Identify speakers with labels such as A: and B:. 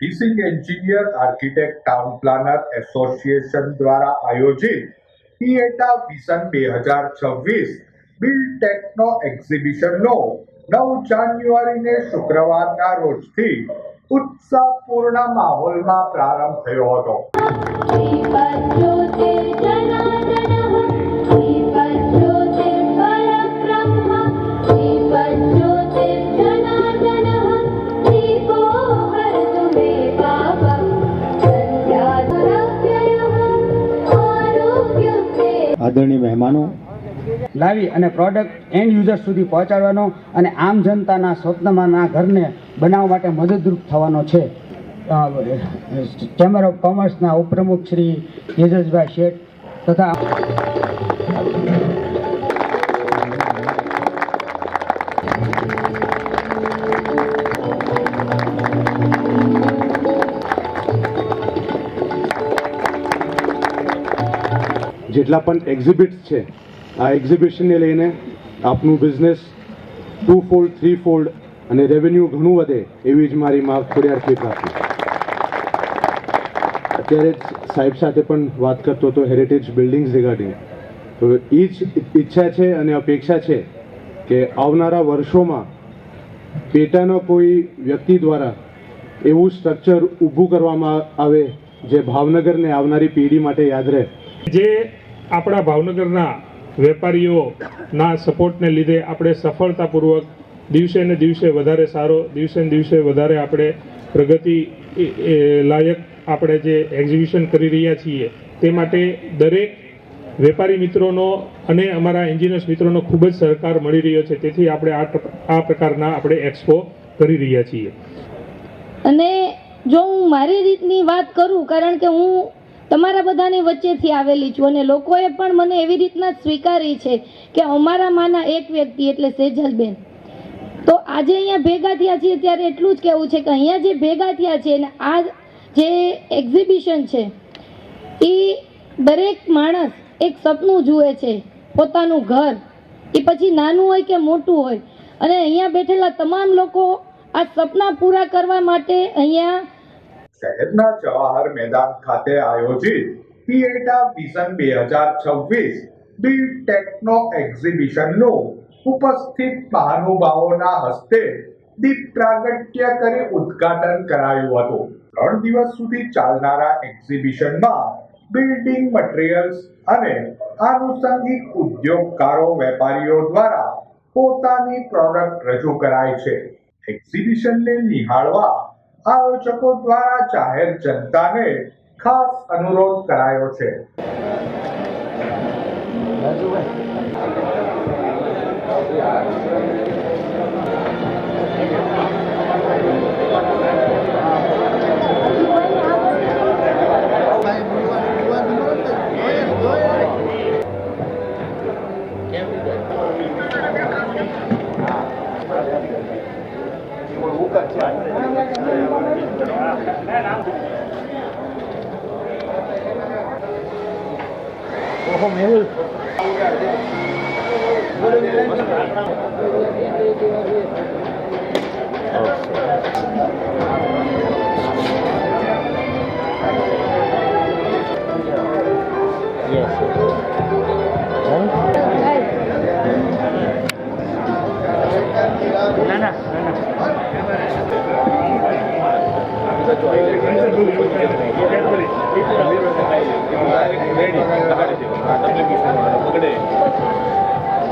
A: ટીસિંગ engineer, architect, town planner, association દ્વારા આયોજિત ટીએટા vision બે હજાર છવ્વીસ બિલ્ડ ટેકનો એક્ઝિબિશનનો નવ જાન્યુઆરીને શુક્રવારના રોજથી ઉત્સાહપૂર્ણ માહોલમાં પ્રારંભ થયો હતો.
B: આદરણીય મહેમાનો
C: લાવી અને પ્રોડક્ટ એન્ડ યુઝર સુધી પહોંચાડવાનો અને આમ જનતાના સ્વપ્નમાંના ઘરને બનાવવા માટે મદદરૂપ થવાનો છે. ચેમ્બર ઓફ કોમર્સના ઉપપ્રમુખ શ્રી યજસભાઈ શેઠ તથા
B: જેટલા પણ એક્ઝિબિટ્સ છે, આ એક્ઝિબિશનને લઈને આપનું business two fold three fold અને રેવન્યુ ઘણું વધે એવી જ મારી માં ખોડિયાર પ્રાર્થના અત્યારે સાહેબ સાથે પણ વાત કરતો હતો હેરિટેજ બિલ્ડિંગ્સ રિગાર્ડિંગ તો એ જ ઈચ્છા છે અને અપેક્ષા છે કે આવનારા વર્ષોમાં પેટાનો કોઈ વ્યક્તિ દ્વારા એવું સ્ટ્રક્ચર ઊભું કરવામાં આવે જે ભાવનગરને આવનારી પેઢી માટે યાદ રહે.
D: જે આપણા ભાવનગરના વેપારીઓના સપોર્ટને લીધે આપણે સફળતાપૂર્વક દિવસે ને દિવસે વધારે સારો, દિવસે ને દિવસે વધારે આપણે પ્રગતિ લાયક આપણે જે એક્ઝિબિશન કરી રહ્યા છીએ, તે માટે દરેક વેપારી મિત્રોનો અને અમારા એન્જિનિયર્સ મિત્રોનો ખૂબ જ સહકાર મળી રહ્યો છે. તેથી આપણે આ પ્રકારના આપણે એક્સપો કરી રહ્યા છીએ.
E: અને જો હું મારી રીતની વાત કરું, કારણ કે હું તમારા બધાની વચ્ચેથી આવેલી છું અને લોકોએ પણ મને એવી રીતના સ્વીકારી છે કે અમારામાંના એક વ્યક્તિ એટલે સેજલબેન. તો આજે અહીંયા ભેગા થયા છીએ ત્યારે એટલું જ કહેવું છે કે અહીંયા જે ભેગા થયા છે અને આ જે એક્ઝિબિશન છે, એ દરેક માણસ એક સપનું જુએ છે, પોતાનું ઘર. એ પછી નાનું હોય કે મોટું હોય. અને અહીંયા બેઠેલા તમામ લોકો આ સપના પૂરા કરવા માટે અહીંયા
A: શહેરના જવાહર મેદાન ખાતે આયોજિત પીએટા વિઝન બે હજાર છવ્વીસ બી ટેકનો એક્ઝિબિશનનું ઉપસ્થિત મહાનુભાવોના હસ્તે દીપ પ્રાગટ્ય કરી ઉદ્ઘાટન કરાયું હતું. ત્રણ દિવસ સુધી ચાલનારા એક્ઝિબિશનમાં બિલ્ડિંગ મટીરિયલ્સ અને આનુષંગિક ઉદ્યોગકારો વેપારીઓ દ્વારા પોતાની પ્રોડક્ટ રજૂ કરાય છે. એક્ઝિબિશનને નિહાળવા આયોજકો દ્વારા જાહેર જનતાને ખાસ અનુરોધ કરાયો છે.
D: không hiểu hư ready